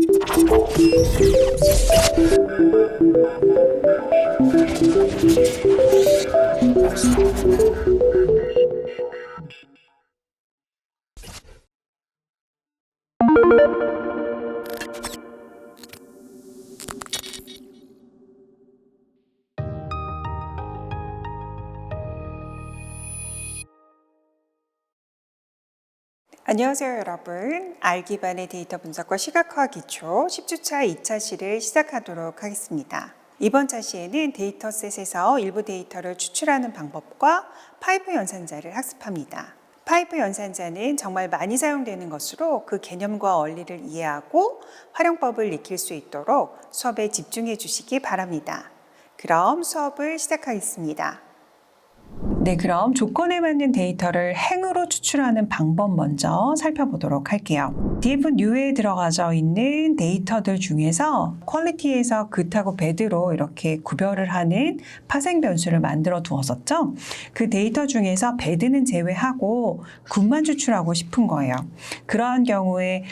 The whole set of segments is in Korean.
Thank you. 안녕하세요 여러분. R 기반의 데이터 분석과 시각화 기초 10주차 2차 시를 시작하도록 하겠습니다. 이번 차시에는 데이터셋에서 일부 데이터를 추출하는 방법과 파이프 연산자를 학습합니다. 파이프 연산자는 정말 많이 사용되는 것으로 그 개념과 원리를 이해하고 활용법을 익힐 수 있도록 수업에 집중해 주시기 바랍니다. 그럼 수업을 시작하겠습니다. 네, 그럼 조건에 맞는 데이터를 행으로 추출하는 방법 먼저 살펴보도록 할게요. DF New에 들어가져 있는 데이터들 중에서 퀄리티에서 굿하고 배드로 이렇게 구별을 하는 파생 변수를 만들어 두었었죠. 그 데이터 중에서 배드는 제외하고 굿만 추출하고 싶은 거예요. 그러한 경우에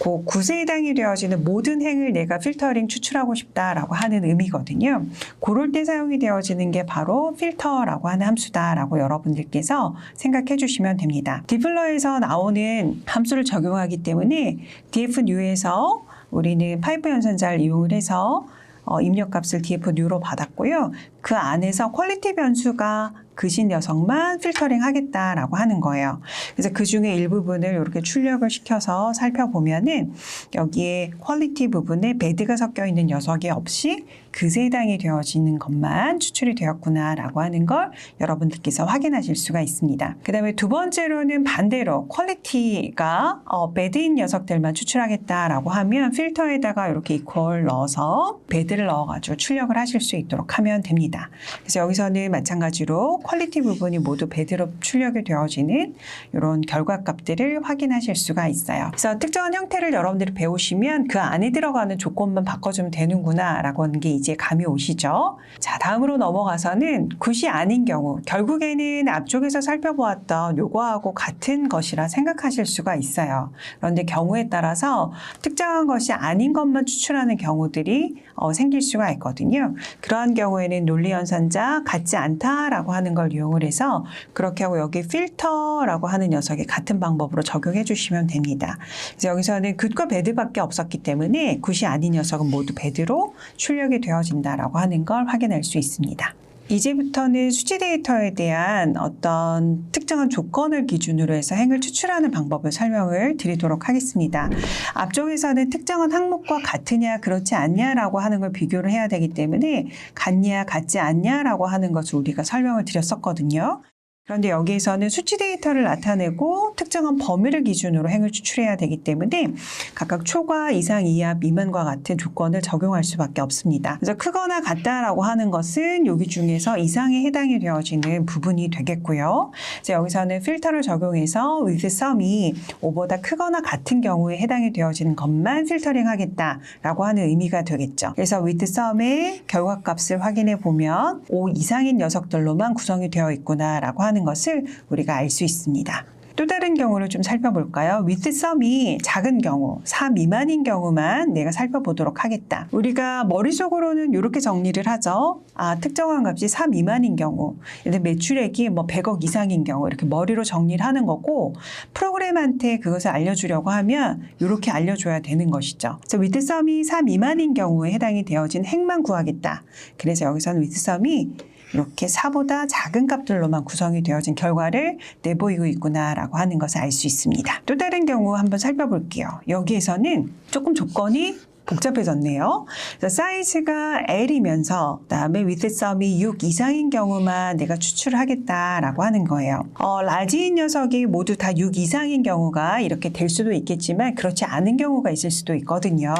그 굿에 해당이 되어지는 모든 행을 내가 필터링 추출하고 싶다라고 하는 의미거든요. 그럴 때 사용이 되어지는 게 바로 필터라고 하는 함수다라고 여러분들께서 생각해 주시면 됩니다. 디플러에서 나오는 함수를 적용하기 때문에 dfnew에서 우리는 파이프 연산자를 이용을 해서 어, 입력값을 dfnew로 받았고요. 그 안에서 퀄리티 변수가 그신 녀석만 필터링 하겠다라고 하는 거예요. 그래서 그 중에 일부분을 이렇게 출력을 시켜서 살펴보면은 여기에 퀄리티 부분에 배드가 섞여 있는 녀석이 없이 그세 해당이 되어지는 것만 추출이 되었구나라고 하는 걸 여러분들께서 확인하실 수가 있습니다. 그 다음에 두 번째로는 반대로 퀄리티가 어, 배드인 녀석들만 추출하겠다라고 하면 필터에다가 이렇게 이퀄 넣어서 배드를 넣어가지고 출력을 하실 수 있도록 하면 됩니다. 그래서 여기서는 마찬가지로 퀄리티 부분이 모두 배드로 출력이 되어지는 이런 결과값들을 확인하실 수가 있어요. 그래서 특정한 형태를 여러분들이 배우시면 그 안에 들어가는 조건만 바꿔주면 되는구나 라고 하는 게 이제 감이 오시죠. 자, 다음으로 넘어가서는 굿이 아닌 경우 결국에는 앞쪽에서 살펴보았던 요거하고 같은 것이라 생각하실 수가 있어요. 그런데 경우에 따라서 특정한 것이 아닌 것만 추출하는 경우들이 어, 생길 수가 있거든요. 그러한 경우에는 논리연산자 같지 않다라고 하는 걸 이용을 해서 그렇게 하고 여기 필터라고 하는 녀석이 같은 방법으로 적용해 주시면 됩니다. 그래서 여기서는 굿과 배드밖에 없었기 때문에 굿이 아닌 녀석은 모두 배드로 출력이 되어진다라고 하는 걸 확인할 수 있습니다. 이제부터는 수치 데이터에 대한 어떤 특정한 조건을 기준으로 해서 행을 추출하는 방법을 설명을 드리도록 하겠습니다. 앞쪽에서는 특정한 항목과 같으냐 그렇지 않냐라고 하는 걸 비교를 해야 되기 때문에 같냐 같지 않냐라고 하는 것을 우리가 설명을 드렸었거든요. 그런데 여기에서는 수치 데이터를 나타내고 특정한 범위를 기준으로 행을 추출해야 되기 때문에 각각 초과, 이상, 이하, 미만과 같은 조건을 적용할 수밖에 없습니다. 그래서 크거나 같다라고 하는 것은 여기 중에서 이상에 해당이 되어지는 부분이 되겠고요. 그래서 여기서는 필터를 적용해서 with sum이 5보다 크거나 같은 경우에 해당이 되어지는 것만 필터링 하겠다라고 하는 의미가 되겠죠. 그래서 with sum의 결과값을 확인해 보면 5 이상인 녀석들로만 구성이 되어 있구나라고 하는 것을 우리가 알 수 있습니다. 또 다른 경우를 좀 살펴볼까요? with sum이 작은 경우, 4 미만인 경우만 내가 살펴보도록 하겠다. 우리가 머릿속으로는 이렇게 정리를 하죠. 아, 특정한 값이 4 미만인 경우, 매출액이 뭐 100억 이상인 경우 이렇게 머리로 정리를 하는 거고 프로그램한테 그것을 알려주려고 하면 이렇게 알려줘야 되는 것이죠. 그래서 with sum이 4 미만인 경우에 해당이 되어진 행만 구하겠다. 그래서 여기서는 with sum이 이렇게 4보다 작은 값들로만 구성이 되어진 결과를 내보이고 있구나라고 하는 것을 알 수 있습니다. 또 다른 경우 한번 살펴볼게요. 여기에서는 조금 조건이 복잡해졌네요. 사이즈가 L이면서 그다음에 sum이 6 이상인 경우만 내가 추출하겠다라고 하는 거예요. 어, 라지인 녀석이 모두 다 6 이상인 경우가 이렇게 될 수도 있겠지만 그렇지 않은 경우가 있을 수도 있거든요.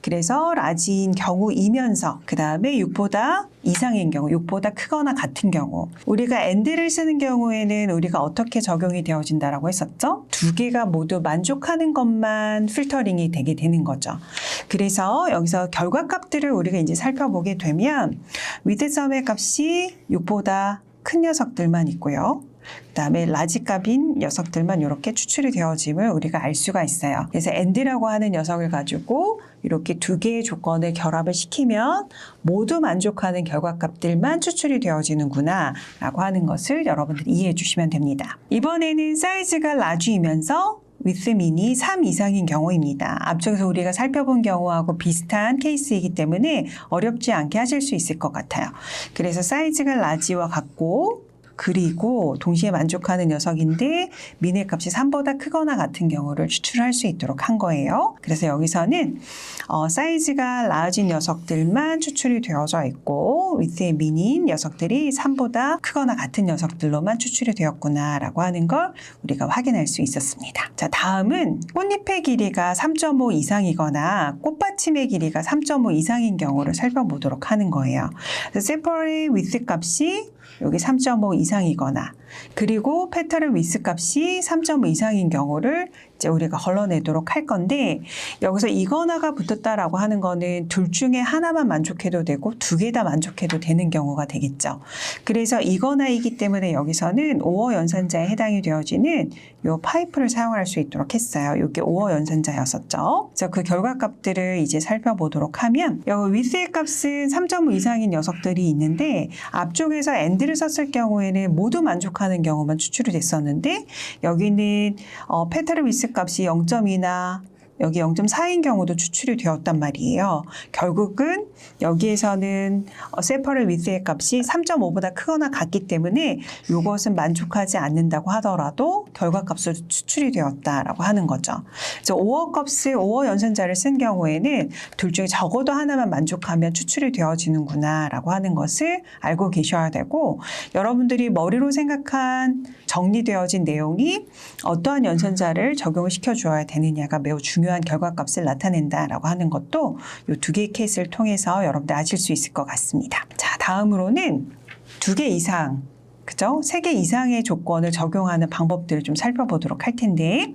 그래서 라지인 경우이면서 그다음에 6보다 이상인 경우, 6보다 크거나 같은 경우 우리가 and를 쓰는 경우에는 우리가 어떻게 적용이 되어진다라고 했었죠? 두 개가 모두 만족하는 것만 필터링이 되게 되는 거죠. 그래서 여기서 결과값들을 우리가 이제 살펴보게 되면 sum의 값이 6보다 큰 녀석들만 있고요. 그다음에 라지 값인 녀석들만 이렇게 추출이 되어짐을 우리가 알 수가 있어요. 그래서 and라고 하는 녀석을 가지고 이렇게 두 개의 조건을 결합을 시키면 모두 만족하는 결과값들만 추출이 되어지는구나 라고 하는 것을 여러분들이 이해해 주시면 됩니다. 이번에는 사이즈가 라지이면서 min이 3 이상인 경우입니다. 앞쪽에서 우리가 살펴본 경우하고 비슷한 케이스이기 때문에 어렵지 않게 하실 수 있을 것 같아요. 그래서 사이즈가 라지와 같고 그리고 동시에 만족하는 녀석인데 미네 값이 3보다 크거나 같은 경우를 추출할 수 있도록 한 거예요. 그래서 여기서는 어, 사이즈가 라진 녀석들만 추출이 되어져 있고 위스의 미니인 녀석들이 3보다 크거나 같은 녀석들로만 추출이 되었구나라고 하는 걸 우리가 확인할 수 있었습니다. 자 다음은 꽃잎의 길이가 3.5 이상이거나 꽃받침의 길이가 3.5 이상인 경우를 살펴보도록 하는 거예요. 그래서 separate 값이 여기 3.5 이상이거나 그리고 페터럴 위스 값이 3.5 이상인 경우를 이제 우리가 걸러내도록 할 건데 여기서 이거나가 붙었다라고 하는 거는 둘 중에 하나만 만족해도 되고 두 개 다 만족해도 되는 경우가 되겠죠. 그래서 이거나이기 때문에 여기서는 5어 연산자에 해당이 되어지는 요 파이프를 사용할 수 있도록 했어요. 이게 5어 연산자였었죠. 그래서 그 결과값들을 이제 살펴보도록 하면 여기 위스의 값은 3.5 이상인 녀석들이 있는데 앞쪽에서 엔드를 썼을 경우에는 모두 만족하는 경우만 추출이 됐었는데 여기는 어, 페타르 위스 값이 0.2나 여기 0.4인 경우도 추출이 되었단 말이에요. 결국은 여기에서는 어, 세퍼럴 위스의 값이 3.5보다 크거나 같기 때문에 이것은 만족하지 않는다고 하더라도 결과값으로 추출이 되었다라고 하는 거죠. 그래서 5어 값을 5어 연산자를 쓴 경우에는 둘 중에 적어도 하나만 만족하면 추출이 되어지는구나라고 하는 것을 알고 계셔야 되고 여러분들이 머리로 생각한 정리되어진 내용이 어떠한 연산자를 적용을 시켜주어야 되느냐가 매우 중요 한 결과값을 나타낸다라고 하는 것도 이 두 개의 케이스를 통해서 여러분들 아실 수 있을 것 같습니다. 자, 다음으로는 두 개 이상 그죠? 세 개 이상의 조건을 적용하는 방법들을 좀 살펴보도록 할 텐데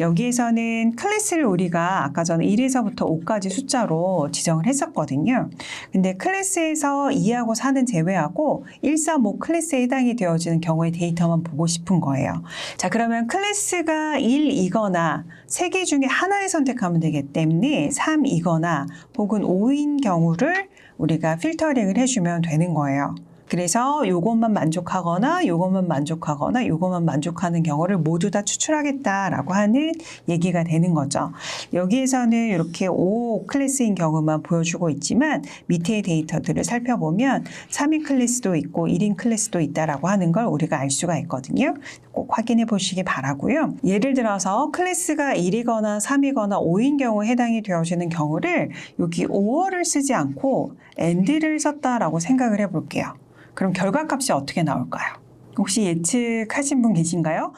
여기에서는 클래스를 우리가 아까 전에 1에서부터 5까지 숫자로 지정을 했었거든요. 근데 클래스에서 2하고 4는 제외하고 1, 3, 5 클래스에 해당이 되어지는 경우의 데이터만 보고 싶은 거예요. 자, 그러면 클래스가 1이거나 세 개 중에 하나를 선택하면 되기 때문에 3이거나 혹은 5인 경우를 우리가 필터링을 해주면 되는 거예요. 그래서 요것만 만족하거나 요것만 만족하거나 요것만 만족하는 경우를 모두 다 추출하겠다라고 하는 얘기가 되는 거죠. 여기에서는 이렇게 5 클래스인 경우만 보여주고 있지만 밑에 데이터들을 살펴보면 3인 클래스도 있고 1인 클래스도 있다라고 하는 걸 우리가 알 수가 있거든요. 꼭 확인해 보시기 바라고요. 예를 들어서 클래스가 1이거나 3이거나 5인 경우에 해당이 되어지는 경우를 여기 5어를 쓰지 않고 and를 썼다라고 생각을 해 볼게요. 그럼 결과값이 어떻게 나올까요? 혹시 예측하신 분 계신가요?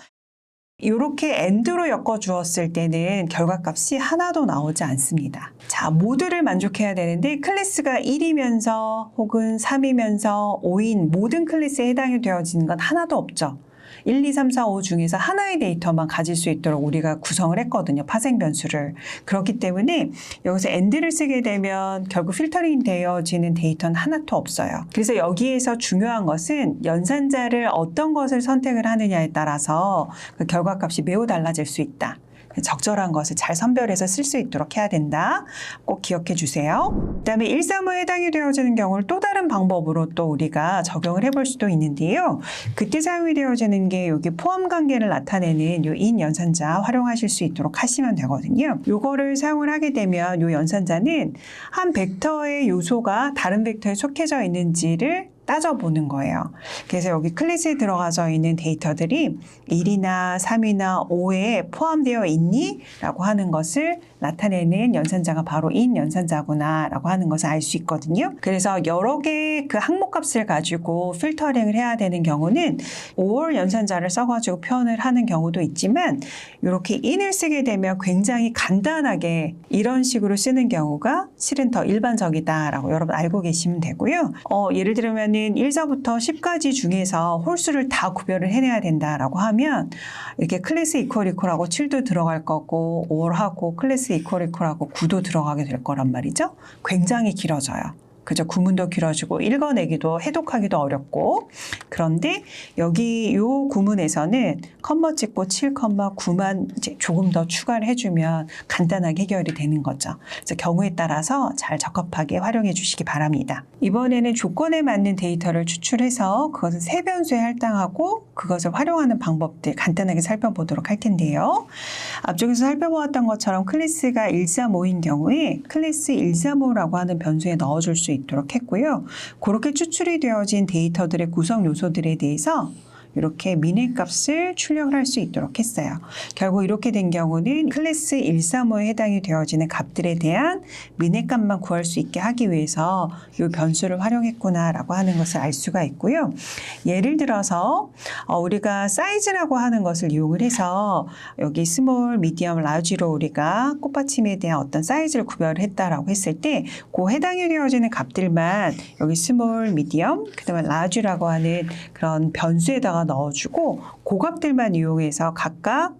이렇게 end로 엮어 주었을 때는 결과값이 하나도 나오지 않습니다. 자, 모두를 만족해야 되는데 클래스가 1이면서 혹은 3이면서 5인 모든 클래스에 해당이 되어지는 건 하나도 없죠. 1, 2, 3, 4, 5 중에서 하나의 데이터만 가질 수 있도록 우리가 구성을 했거든요. 파생 변수를. 그렇기 때문에 여기서 end를 쓰게 되면 결국 필터링 되어지는 데이터는 하나도 없어요. 그래서 여기에서 중요한 것은 연산자를 어떤 것을 선택을 하느냐에 따라서 그 결과값이 매우 달라질 수 있다. 적절한 것을 잘 선별해서 쓸 수 있도록 해야 된다. 꼭 기억해 주세요. 그다음에 135에 해당이 되어지는 경우를 또 다른 방법으로 또 우리가 적용을 해볼 수도 있는데요. 그때 사용이 되어지는 게 여기 포함 관계를 나타내는 이인 연산자 활용하실 수 있도록 하시면 되거든요. 요거를 사용을 하게 되면 요 연산자는 한 벡터의 요소가 다른 벡터에 속해져 있는지를 따져보는 거예요. 그래서 여기 클래스에 들어가져 있는 데이터들이 1이나 3이나 5에 포함되어 있니? 라고 하는 것을 나타내는 연산자가 바로 인 연산자구나 라고 하는 것을 알 수 있거든요. 그래서 여러 개의 그 항목 값을 가지고 필터링을 해야 되는 경우는 5월 연산자를 써가지고 표현을 하는 경우도 있지만 이렇게 in을 쓰게 되면 굉장히 간단하게 이런 식으로 쓰는 경우가 실은 더 일반적이다라고 여러분 알고 계시면 되고요. 어, 예를 들면 은 1사부터 10까지 중에서 홀수를 다 구별을 해내야 된다라고 하면 이렇게 클래스 이퀄 이퀄하고 7도 들어갈 거고 5월하고 클래스 이퀄 이퀄하고 9도 들어가게 될 거란 말이죠. 굉장히 길어져요. 그저 구문도 길어지고 읽어내기도 해독하기도 어렵고 그런데 여기 요 구문에서는 컴마 찍고 7,9만 이제 조금 더 추가를 해주면 간단하게 해결이 되는 거죠. 그래서 경우에 따라서 잘 적합하게 활용해 주시기 바랍니다. 이번에는 조건에 맞는 데이터를 추출해서 그것을 세 변수에 할당하고 그것을 활용하는 방법들 간단하게 살펴보도록 할 텐데요. 앞쪽에서 살펴보았던 것처럼 클래스가 135인 경우에 클래스 135라고 하는 변수에 넣어줄 수 있도록 했고요. 그렇게 추출이 되어진 데이터들의 구성 요소들에 대해서 이렇게 미네 값을 출력을 할 수 있도록 했어요. 결국 이렇게 된 경우는 클래스 135에 해당이 되어지는 값들에 대한 미네 값만 구할 수 있게 하기 위해서 이 변수를 활용했구나라고 하는 것을 알 수가 있고요. 예를 들어서 어, 우리가 사이즈라고 하는 것을 이용을 해서 여기 스몰, 미디엄, 라지로 우리가 꽃받침에 대한 어떤 사이즈를 구별을 했다라고 했을 때 그 해당이 되어지는 값들만 여기 스몰, 미디엄, 그다음에 라지라고 하는 그런 변수에다가 넣어주고 그 값들만 이용해서 각각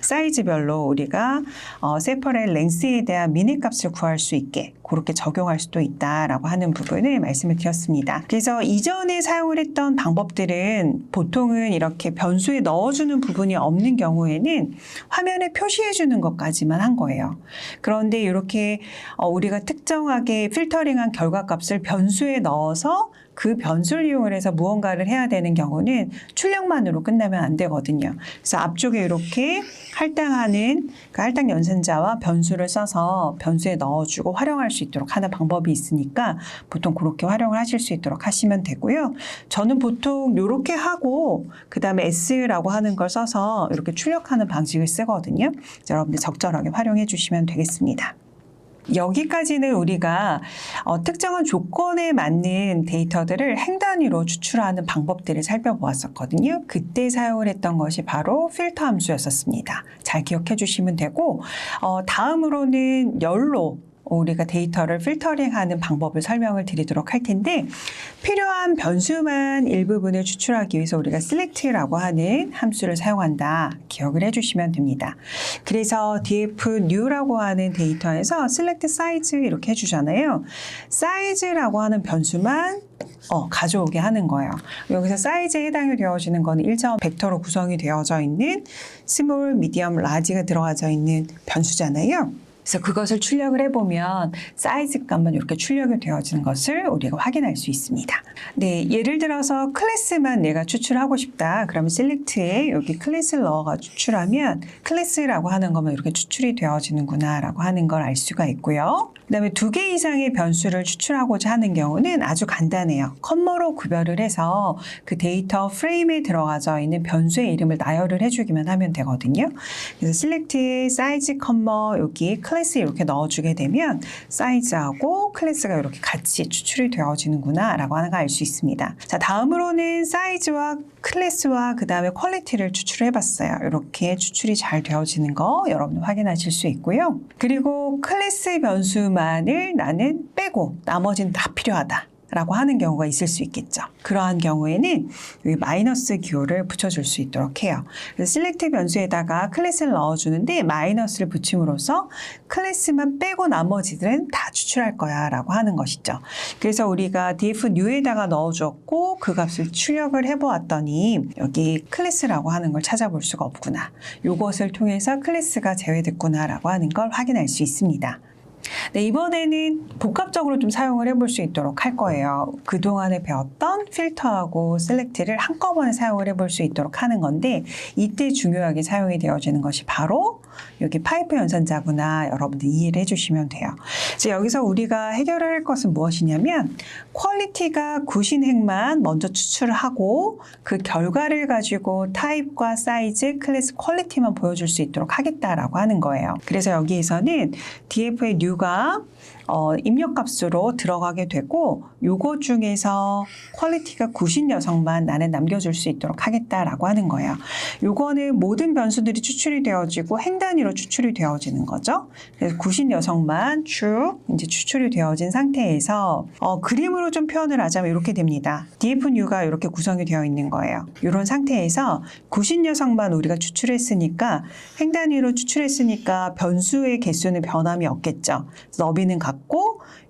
사이즈별로 우리가 어, 세퍼렐 랭스에 대한 미네 값을 구할 수 있게 그렇게 적용할 수도 있다라고 하는 부분을 말씀을 드렸습니다. 그래서 이전에 사용을 했던 방법들은 보통은 이렇게 변수에 넣어주는 부분이 없는 경우에는 화면에 표시해주는 것까지만 한 거예요. 그런데 이렇게 어, 우리가 특정하게 필터링한 결과값을 변수에 넣어서 그 변수를 이용을 해서 무언가를 해야 되는 경우는 출력만으로 끝나면 안 되거든요. 그래서 앞쪽에 이렇게 할당하는 그 할당 연산자와 변수를 써서 변수에 넣어주고 활용할 수 있도록 하는 방법이 있으니까 보통 그렇게 활용을 하실 수 있도록 하시면 되고요. 저는 보통 이렇게 하고 그 다음에 S라고 하는 걸 써서 이렇게 출력하는 방식을 쓰거든요. 여러분들 적절하게 활용해 주시면 되겠습니다. 여기까지는 우리가 어, 특정한 조건에 맞는 데이터들을 행 단위로 추출하는 방법들을 살펴보았었거든요. 그때 사용을 했던 것이 바로 필터 함수였었습니다. 잘 기억해 주시면 되고 어, 다음으로는 열로 우리가 데이터를 필터링하는 방법을 설명을 드리도록 할 텐데 필요한 변수만 일부분을 추출하기 위해서 우리가 select라고 하는 함수를 사용한다. 기억을 해주시면 됩니다. 그래서 df new라고 하는 데이터에서 select size 이렇게 해주잖아요. size라고 하는 변수만 어, 가져오게 하는 거예요. 여기서 사이즈에 해당이 되어지는 거는 일정 벡터로 구성이 되어져 있는 스몰, 미디엄, 라지가 들어가져 있는 변수잖아요. 그래서 그것을 출력을 해보면 사이즈 값만 이렇게 출력이 되어지는 것을 우리가 확인할 수 있습니다. 네, 예를 들어서 클래스만 내가 추출하고 싶다. 그러면 셀렉트에 여기 클래스를 넣어가 추출하면 클래스라고 하는 것만 이렇게 추출이 되어지는구나라고 하는 걸 알 수가 있고요. 그 다음에 두 개 이상의 변수를 추출하고자 하는 경우는 아주 간단해요. 컴머로 구별을 해서 그 데이터 프레임에 들어가져 있는 변수의 이름을 나열을 해주기만 하면 되거든요. 그래서 셀렉트에 사이즈 컴머 여기 클래스 이렇게 넣어주게 되면 사이즈하고 클래스가 이렇게 같이 추출이 되어지는구나 라고 하는 걸 알 수 있습니다. 자 다음으로는 사이즈와 클래스와 그 다음에 퀄리티를 추출해봤어요. 이렇게 추출이 잘 되어지는 거 여러분 확인하실 수 있고요. 그리고 클래스 변수만을 나는 빼고 나머지는 다 필요하다. 라고 하는 경우가 있을 수 있겠죠. 그러한 경우에는 여기 마이너스 기호를 붙여줄 수 있도록 해요. 그래서 select 변수에다가 클래스를 넣어주는데 마이너스를 붙임으로써 클래스만 빼고 나머지들은 다 추출할 거야 라고 하는 것이죠. 그래서 우리가 df new에다가 넣어줬고 그 값을 출력을 해보았더니 여기 클래스라고 하는 걸 찾아볼 수가 없구나. 이것을 통해서 클래스가 제외됐구나 라고 하는 걸 확인할 수 있습니다. 네, 이번에는 복합적으로 좀 사용을 해볼 수 있도록 할 거예요. 그동안에 배웠던 필터하고 셀렉트를 한꺼번에 사용을 해볼 수 있도록 하는 건데 이때 중요하게 사용이 되어지는 것이 바로 여기 파이프 연산자구나 여러분들 이해를 해주시면 돼요. 이제 여기서 우리가 해결을 할 것은 무엇이냐면 퀄리티가 구신 행만 먼저 추출을 하고 그 결과를 가지고 타입과 사이즈, 클래스 퀄리티만 보여줄 수 있도록 하겠다라고 하는 거예요. 그래서 여기에서는 DF의 new가 어, 입력값으로 들어가게 되고 요거 중에서 퀄리티가 90 녀석만 나는 남겨줄 수 있도록 하겠다라고 하는 거예요. 요거는 모든 변수들이 추출이 되어지고 행 단위로 추출이 되어지는 거죠. 그래서 90 녀석만 쭉 이제 추출이 되어진 상태에서 어, 그림으로 좀 표현을 하자면 이렇게 됩니다. df new가 이렇게 구성이 되어 있는 거예요. 이런 상태에서 90 녀석만 우리가 추출했으니까 행 단위로 추출했으니까 변수의 개수는 변함이 없겠죠. 너비는 같고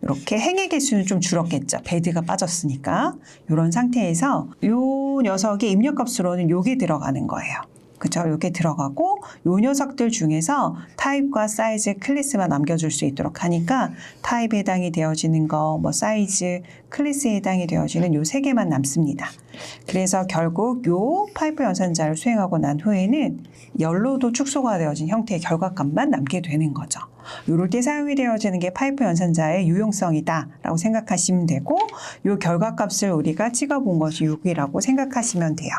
이렇게 행의 개수는 좀 줄었겠죠. 베드가 빠졌으니까. 이런 상태에서 요 녀석의 입력값으로는 요게 들어가는 거예요. 그죠? 요게 들어가고 요 녀석들 중에서 타입과 사이즈, 클래스만 남겨줄 수 있도록 하니까 타입에 해당이 되어지는 거, 뭐 사이즈, 클래스에 해당이 되어지는 요 세 개만 남습니다. 그래서 결국 요 파이프 연산자를 수행하고 난 후에는 열로도 축소가 되어진 형태의 결과값만 남게 되는 거죠. 요럴 때 사용이 되어지는 게 파이프 연산자의 유용성이다라고 생각하시면 되고 요 결과값을 우리가 찍어본 것이 6이라고 생각하시면 돼요.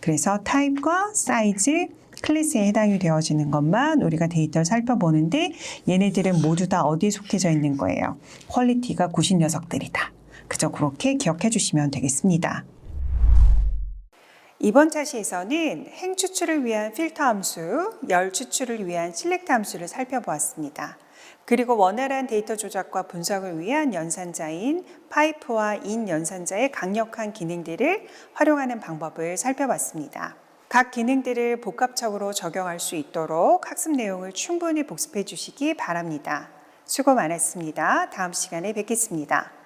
그래서 타입과 사이즈, 클래스에 해당이 되어지는 것만 우리가 데이터를 살펴보는데 얘네들은 모두 다 어디에 속해져 있는 거예요? 퀄리티가 90 녀석들이다. 그저 그렇게 기억해 주시면 되겠습니다. 이번 차시에서는 행 추출을 위한 필터 함수, 열 추출을 위한 실렉트 함수를 살펴보았습니다. 그리고 원활한 데이터 조작과 분석을 위한 연산자인 파이프와 인 연산자의 강력한 기능들을 활용하는 방법을 살펴봤습니다. 각 기능들을 복합적으로 적용할 수 있도록 학습 내용을 충분히 복습해 주시기 바랍니다. 수고 많았습니다. 다음 시간에 뵙겠습니다.